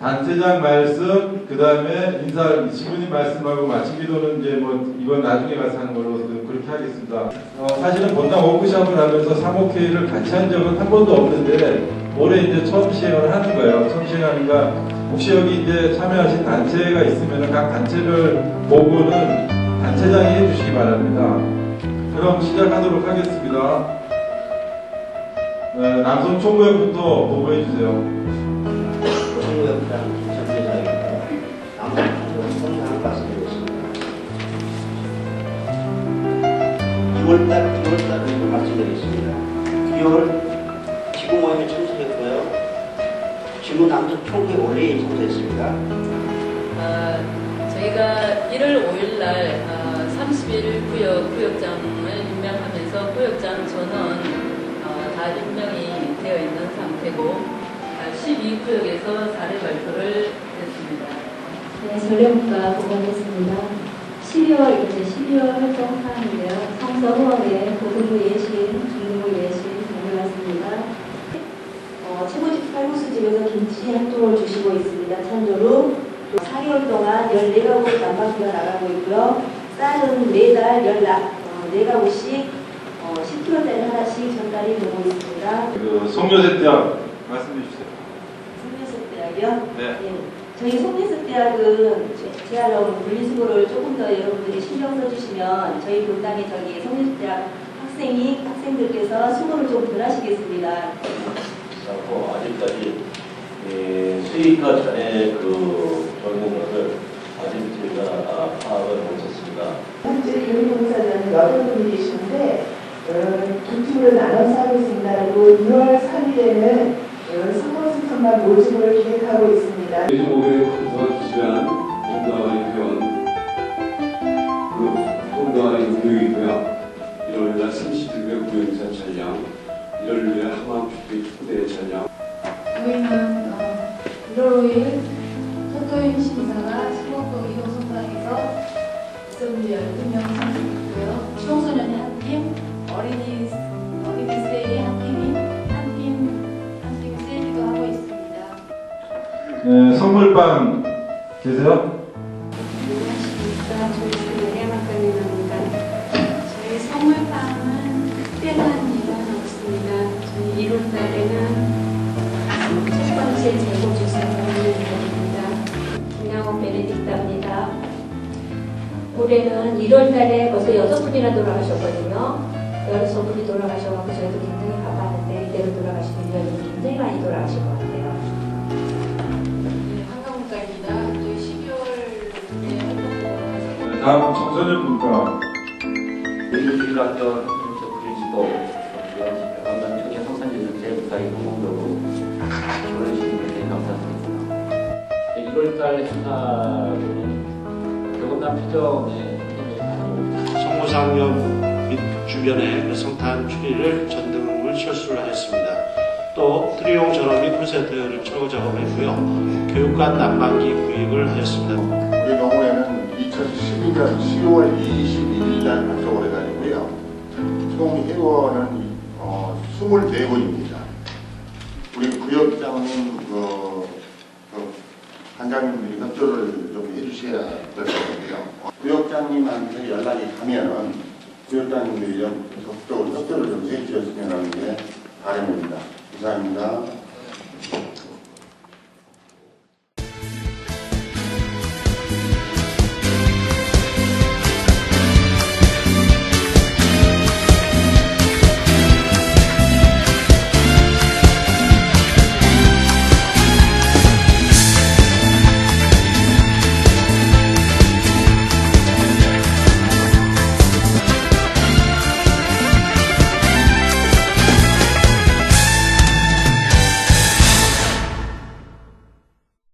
단체장 말씀, 그 다음에 인사, 지부님 말씀하고 마친 기도는 이제 뭐 이번 나중에 가서 하는 걸로 그렇게 하겠습니다. 어, 사실은 본당 워크숍을 하면서 사목회의를 같이 한 적은 한 번도 없는데 올해 이제 처음 시행을 하는 거예요. 처음 시행하니까 혹시 여기 이제 참여하신 단체가 있으면 각 단체를 보고는 단체장이 해주시기 바랍니다. 그럼 시작하도록 하겠습니다. 네, 남성 총무회부터 보고해 주세요. 정부협장 전대장입니다. 남한한국 성장 말씀드리겠습니다. 2월달, 2월달을 말씀드리겠습니다. 2월 지구 모임에 참석했고요. 지구 남북 총회 원래에 참석했습니다. 아, 저희가 1월 5일 날 아, 31 구역 구역장을 임명하면서 구역장 전원 아, 다 임명이 되어 있는 상태고 12구역에서 사례 발표를 했습니다. 네, 전례국가 보고하겠습니다. 12월, 이제 12월 활동 사항인데요. 성서 후원회, 고등부 예신, 중등부 예신, 다녀왔습니다. 어, 최고집 칼국수 집에서 김치 한 통을 주시고 있습니다. 찬조로 4개월 동안 14가구 난방비가 나가고 있고요. 쌀은 매달 14가구씩 어, 10kg짜리 하나씩 전달이 되고 있습니다. 그 송여세 대학 말씀해 주세요. 성교섭대학이요? 네. 예. 저희 송예습대학은 재활용 분리수거를 조금 더 여러분들이 신경 써주시면 저희 본당에 저기 송예습대학 학생이 학생들께서 수고를 좀 덜 하시겠습니다. 그래서 아직까지 예, 수익과 전에 그 적는 것을 아직 저희가 아, 파악을 못했습니다. 현재 교육봉사자는 여덟 분이 계시는데 어, 두 팀으로 나눠서 하고 있습니다. 그리고 2월 3일에는 어, 성공수천만 모집을 기획 하고 있습니다. 요즘 오후에 주시한 동동아리 회원 그 동동아리 교육이고요. 1월날 32회 구행사 촬영, 1월에 항암주택 초대 촬영, 저희는 어, 1월 5일 토토임 심사가 15동 2호 성당에서 있었는데 12명 참석했고요. 청소년이 한 팀, 어린이, 어린이 네, 선물방 계세요? 안녕하십니까. 저희 연예학과입니다. 저희 선물방은 특별한 일은 없습니다. 저희 1월 달에는 첫 번째 재고 조사를 드립니다. 김양호 베네딕타입니다. 올해는 1월 달에 벌써 여섯 분이나 돌아가셨거든요. 여섯 분이 돌아가셔서 저희도 굉장히 바빴는데 이대로 돌아가시는 분이 굉장히 많이 돌아가실 것 같아요. 다음 청소년 문과 의료주의학교 행정처 프린시퍼 백원단 청년 성산지는 제 무사의 공공적으로 지원해 주신 것에 감사드립니다. 1월달 행사는 경험남 표정에 성모상염 및 주변의 그 성탄 추리를 전등을 실수를 하였습니다. 또 트리용 전원 및 콘센트를 철거 작업했고요. 교육관 난방기 구입을 하였습니다. 우리 2012년 10월 21일 날 발족을 해가지고요. 총 회원은 어, 24분입니다. 우리 구역장님 그, 그 관장님들이 협조를 좀 해주셔야 될것 같고요. 어, 구역장님한테 연락이 가면은 구역장님들이 좀 적극적으로 협조를 좀 해주셨으면 하는 게 바람입니다. 이상입니다.